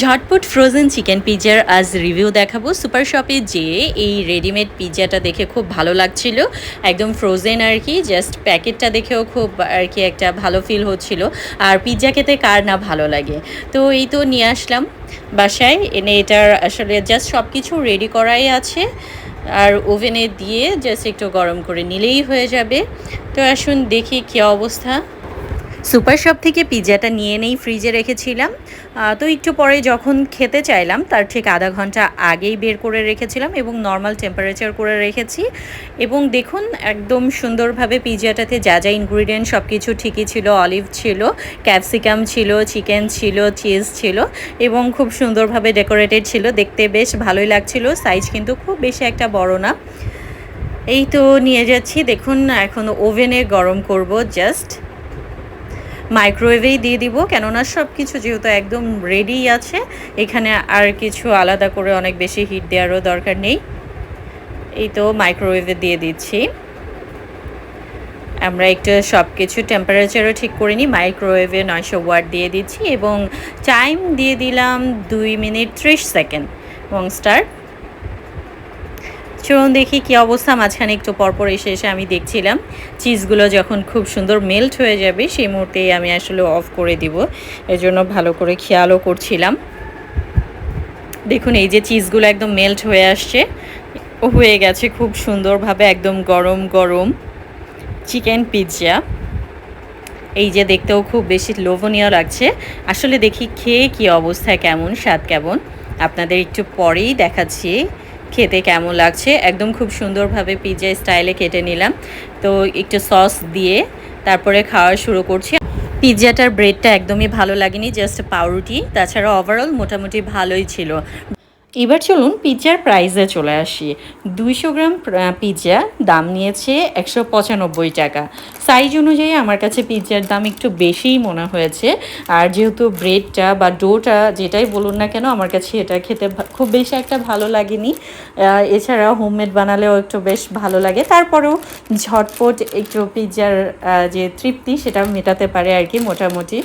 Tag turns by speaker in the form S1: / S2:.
S1: ঝটপট frozen chicken পিৎজার আজ review দেখাবো। সুপার শপে যেয়ে এই রেডিমেড পিৎজাটা দেখে খুব ভালো লাগছিল। একদম ফ্রোজেন আর কি জাস্ট প্যাকেটটা দেখেও খুব আর কি একটা ভালো ফিল হচ্ছিল। আর পিৎজা খেতে কার না ভালো লাগে? তো এই তো নিয়ে আসলাম বাসায়। এনে এটার আসলে জাস্ট সব কিছু রেডি করাই আছে। আর ওভেনে দিয়ে জাস্ট একটু গরম করে নিলেই হয়ে যাবে। তো আসুন দেখি কী অবস্থা। সুপার শপ থেকে পিৎজাটা নিয়ে নেই ফ্রিজে রেখেছিলাম। তো একটু পরে যখন খেতে চাইলাম, তার ঠিক আধা ঘণ্টা আগেই বের করে রেখেছিলাম এবং নর্মাল টেম্পারেচার করে রেখেছি। এবং দেখুন, একদম সুন্দরভাবে পিৎজাটাতে যা যা ইনগ্রিডিয়েন্ট সব কিছু ঠিকই ছিল অলিভ ছিল ক্যাপসিকাম ছিল চিকেন ছিল চিজ ছিল এবং খুব সুন্দরভাবে ডেকোরেটেড ছিল। দেখতে বেশ ভালোই লাগছিল সাইজ কিন্তু খুব বেশি একটা বড় না। এই তো নিয়ে যাচ্ছি, দেখুন, এখন ওভেনে গরম করব জাস্ট মাইক্রোওয়েভেই দিয়ে দিব, কেননা সব কিছু যেহেতু একদম রেডি আছে, এখানে আর কিছু আলাদা করে অনেক বেশি হিট দেওয়ারও দরকার নেই। এই তো মাইক্রোওয়েভে দিয়ে দিচ্ছি। আমরা একটু সব কিছু টেম্পারেচারও ঠিক করে নিই, মাইক্রোওয়েভে নয়শো ওয়াট দিয়ে দিচ্ছি এবং টাইম দিয়ে দিলাম দুই মিনিট ত্রিশ সেকেন্ড এবং স্টার্ট চলুন দেখি কি অবস্থা। মাঝখানে একটু পরপর এসে এসে আমি দেখছিলাম। চিজগুলো যখন খুব সুন্দর মেল্ট হয়ে যাবে, সেই মুহূর্তেই আমি আসলে অফ করে দিব। এজন্য ভালো করে খেয়ালও করছিলাম। দেখুন, এই যে চিজগুলো একদম মেল্ট হয়ে আসছে। হয়ে গেছে খুব সুন্দরভাবে একদম গরম গরম চিকেন পিৎজা এই যে দেখতেও খুব বেশি লোভনীয় লাগছে। আসলে দেখি খেয়ে কি অবস্থা, কেমন, স্বাদ কেমন? আপনাদের একটু পরেই দেখাচ্ছি। খেতে কেমন লাগছে? একদম খুব সুন্দরভাবে পিজ্জা স্টাইলে কেটে নিলাম। তো একটু সস দিয়ে তারপরে খাওয়া শুরু করছি। পিৎজাটার ব্রেডটা একদমই ভালো লাগেনি জাস্ট পাউরুটি। তাছাড়া ওভারঅল মোটামুটি ভালোই ছিল। এবার চলুন পিৎজার প্রাইসে চলে আসি। দুইশো গ্রাম পিৎজা, দাম নিয়েছে একশো পঁচানব্বই টাকা। সাইজ অনুযায়ী আমার কাছে পিৎজার দাম একটু বেশিই মনে হয়েছে। আর যেহেতু ব্রেডটা বা ডোটা যেটাই বলুন না কেন, আমার কাছে এটা খেতে খুব বেশি একটা ভালো লাগেনি। এছাড়া হোমমেড বানালেও একটু বেশ ভালো লাগে। তারপরেও ঝটপট একটু পিৎজার যে তৃপ্তি সেটা মেটাতে পারে আর কি মোটামুটি।